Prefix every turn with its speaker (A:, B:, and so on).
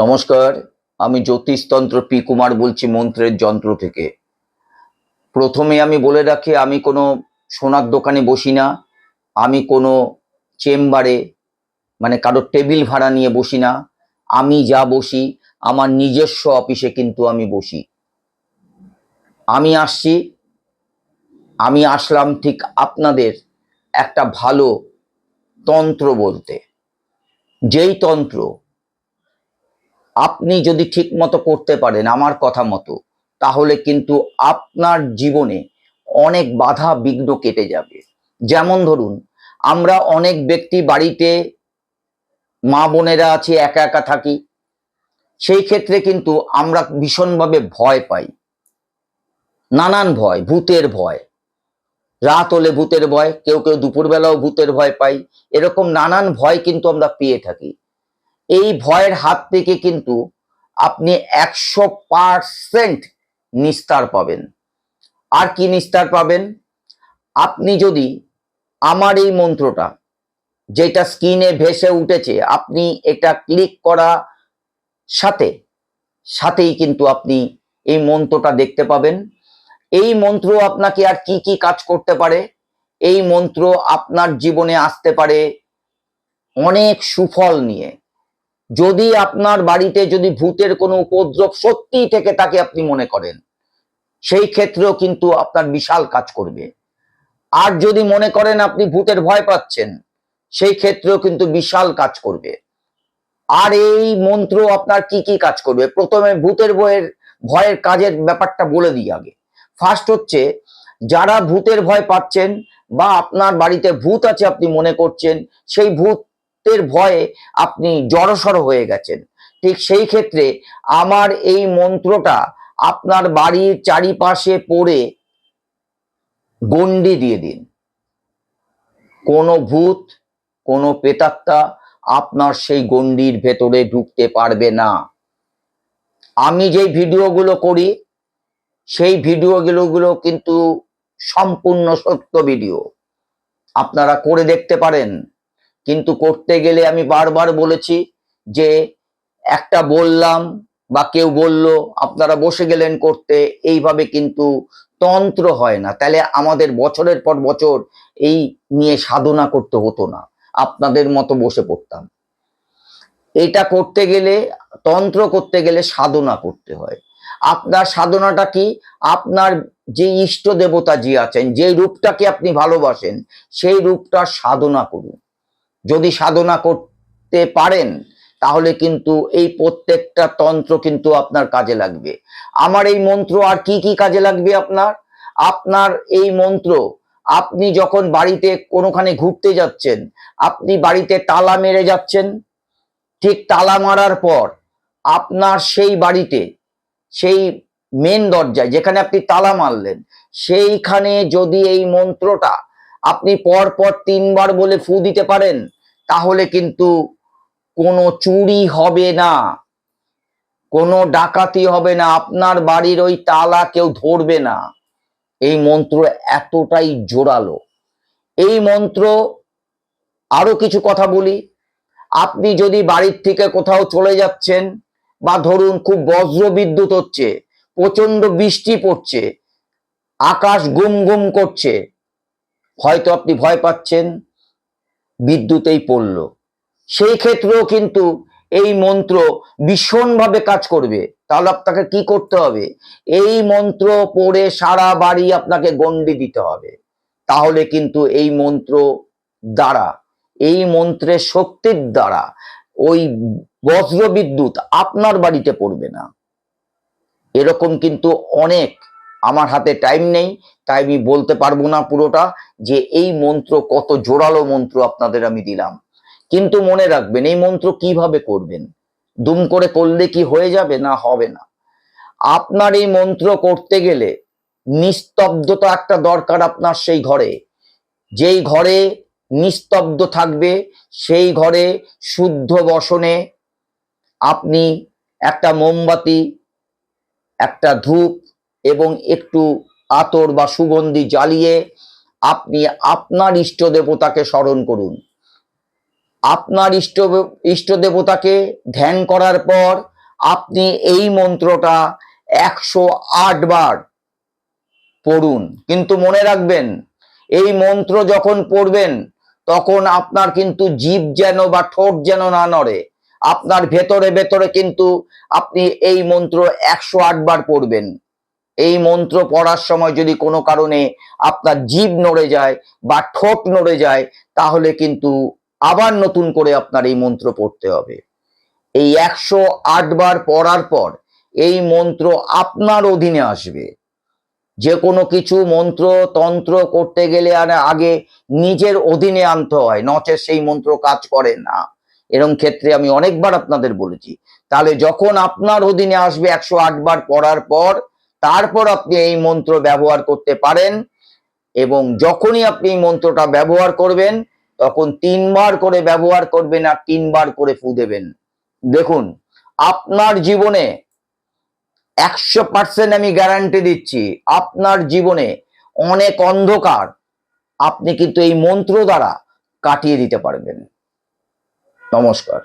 A: নমস্কার, আমি জ্যোতিষতন্ত্র পি কুমার বলছি মন্ত্রের যন্ত্র থেকে। প্রথমে আমি বলে রাখি, আমি কোনো সোনার দোকানে বসি না, আমি কোনো চেম্বারে মানে কারোর টেবিল ভাড়া নিয়ে বসি না, আমি যা বসি, আমার নিজস্ব অফিসে কিন্তু আমি বসি। আমি আসছি, আমি আসলাম ঠিক আপনাদের একটা ভালো তন্ত্র বলতে। যেই তন্ত্র আপনি যদি ঠিক মতো করতে পারেন আমার কথা মতো, তাহলে কিন্তু আপনার জীবনে অনেক বাধা বিঘ্ন কেটে যাবে। যেমন ধরুন, আমরা অনেক ব্যক্তি বাড়িতে মা বোনেরা আছে, একা একা থাকি। সেই ক্ষেত্রে কিন্তু আমরা ভীষণভাবে ভয় পাই। নানান ভয়, ভূতের ভয়। রাত হলে ভূতের ভয়, কেউ কেউ দুপুরবেলাও ভূতের ভয় পাই। এরকম নানান ভয় কিন্তু আমরা পেয়ে থাকি। এই ভয়ের হাত থেকে কিন্তু আপনি একশো পারসেন্ট নিস্তার পাবেন। আর কি নিস্তার পাবেন? আপনি যদি আমার এই মন্ত্রটা, যেটা স্ক্রিনে ভেসে উঠেছে, আপনি এটা ক্লিক করা সাথে, সাথেই কিন্তু আপনি এই মন্ত্রটা দেখতে পাবেন। এই মন্ত্র আপনাকে আর কি কি কাজ করতে পারে? এই মন্ত্র আপনার জীবনে আসতে পারে অনেক সুফল নিয়ে। যদি আপনার বাড়িতে যদি ভূতের কোনো উপদ্রব সত্যি থেকে তাকে আপনি মনে করেন, সেই ক্ষেত্রেও কিন্তু আপনার বিশাল কাজ করবে। আর যদি মনে করেন আপনি ভূতের ভয় পাচ্ছেন, সেই ক্ষেত্রেও কিন্তু বিশাল কাজ করবে। আর এই মন্ত্র আপনার কি কি কাজ করবে? প্রথমে ভূতের ভয়ের ভয়ের কাজের ব্যাপারটা বলে দিই আগে। ফার্স্ট হচ্ছে, যারা ভূতের ভয় পাচ্ছেন বা আপনার বাড়িতে ভূত আছে আপনি মনে করছেন, সেই ভূতের ভয়ে আপনি জড়সড় হয়ে গেছেন। ঠিক সেই ক্ষেত্রে আমার এই মন্ত্রটা আপনার বাড়ির চারিপাশে পড়ে গন্ডি দিয়ে দিন। কোনো ভূত, কোনো পেতাত্তা আপনার সেই গন্ডির ভেতরে ঢুকতে পারবে না। আমি যেই ভিডিওগুলো করি, সেই ভিডিওগুলো গুলো কিন্তু সম্পূর্ণ সত্য ভিডিও। আপনারা করে দেখতে পারেন। কিন্তু করতে গেলে আমি বারবার বলেছি যে একটা বললাম বা কেউ বলল, আপনারা বসে গেলেন করতে, এইভাবে কিন্তু তন্ত্র হয় না। তাহলে আমাদের বছরের পর বছর এই নিয়ে সাধনা করতে হতো না। আপনাদের মতো বসে পড়তাম। এটা করতে গেলে, তন্ত্র করতে গেলে সাধনা করতে হয়। আপনার সাধনাটা কি? আপনার যে ইষ্ট দেবতা যে আছেন, যে রূপটাকে আপনি ভালোবাসেন, সেই রূপটার সাধনা করুন। যদি সাধনা করতে পারেন, তাহলে কিন্তু এই প্রত্যেকটা তন্ত্র কিন্তু আপনার কাজে লাগবে। আমার এই মন্ত্র আর কি কি কাজে লাগবে আপনার? আপনার এই মন্ত্র, আপনি যখন বাড়িতে কোনোখানে ঘুরতে যাচ্ছেন, আপনি বাড়িতে তালা মেরে যাচ্ছেন, ঠিক তালা মারার পর আপনার সেই বাড়িতে, সেই মেন দরজায় যেখানে আপনি তালা মারলেন, সেইখানে যদি এই মন্ত্রটা আপনি পর পর তিনবার বলে ফু দিতে পারেন, তাহলে কিন্তু কোনো চুরি হবে না। কোনো ডাকাতি হবে না, আপনার বাড়ির ওই তালা কেউ ধরবে না। এই মন্ত্র এতটাই জোরালো। এই মন্ত্র আরও কিছু কথা বলি। আপনি যদি বাড়ির থেকে কোথাও চলে যাচ্ছেন বা ধরুন খুব বজ্র বিদ্যুৎ হচ্ছে প্রচণ্ড বৃষ্টি পড়ছে, আকাশ গুম গুম করছে হয়তো আপনি ভয় পাচ্ছেন, বিদ্যুতেই পড়ল। সেই ক্ষেত্রেও কিন্তু এই মন্ত্র ভীষণভাবে কাজ করবে। তাহলে আপনাকে কি করতে হবে? এই মন্ত্র পড়ে সারা বাড়ি আপনাকে গন্ডি দিতে হবে। তাহলে কিন্তু এই মন্ত্র দ্বারা, এই মন্ত্রের শক্তির দ্বারা ওই বজ্র বিদ্যুৎ আপনার বাড়িতে পড়বে না। এরকম কিন্তু অনেক আমার হাতে টাইম নেই, তাই আমি বলতে পারব না পুরোটা যে এই মন্ত্র কত জোরালো মন্ত্র আপনাদের আমি দিলাম। কিন্তু মনে রাখবেন, এই মন্ত্র কীভাবে করবেন? দুম করে করলে কি হয়ে যাবে না হবে না? আপনার এই মন্ত্র করতে গেলে নিস্তব্ধতা একটা দরকার আপনার সেই ঘরে। যেই ঘরে নিস্তব্ধ থাকবে, সেই ঘরে শুদ্ধ বসনে আপনি একটা মোমবাতি, একটা ধূপ এবং একটু আতর বা সুগন্ধি জ্বালিয়ে আপনি আপনার ইষ্ট দেবতাকে স্মরণ করুন। আপনার ইষ্ট ইষ্ট দেবতাকে ধ্যান করার পর আপনি এই মন্ত্রটা একশো আট বার পড়ুন। কিন্তু মনে রাখবেন, এই মন্ত্র যখন পড়বেন, তখন আপনার কিন্তু জীব যেন বা ঠোঁট যেন না নড়ে। আপনার ভেতরে ভেতরে কিন্তু আপনি এই মন্ত্র একশো আট বার পড়বেন। এই মন্ত্র পড়ার সময় যদি কোনো কারণে আপনার জীব নড়ে যায় বা ঠোঁট নড়ে যায়, তাহলে কিন্তু আবার নতুন করে আপনার এই মন্ত্র পড়তে হবে। এই একশো আট বার পড়ার পর এই মন্ত্র আপনার অধীনে আসবে। যে কোনো কিছু মন্ত্র, তন্ত্র করতে গেলে আর আগে নিজের অধীনে আনতে হয়, নচে সেই মন্ত্র কাজ করে না। এরম ক্ষেত্রে আমি অনেকবার আপনাদের বলেছি। তাহলে যখন আপনার অধীনে আসবে একশো আট বার পড়ার পর তারপর আপনি এই মন্ত্র ব্যবহার করতে পারেন এবং যখনই আপনি এই মন্ত্রটা ব্যবহার করবেন, তখন তিনবার করে ব্যবহার করবেন আর তিনবার করে ফু দেবেন। দেখুন, আপনার জীবনে একশো পার্সেন্ট আমি গ্যারান্টি দিচ্ছি, আপনার জীবনে অনেক অন্ধকার আপনি কিন্তু এই মন্ত্র দ্বারা কাটিয়ে দিতে পারবেন। নমস্কার।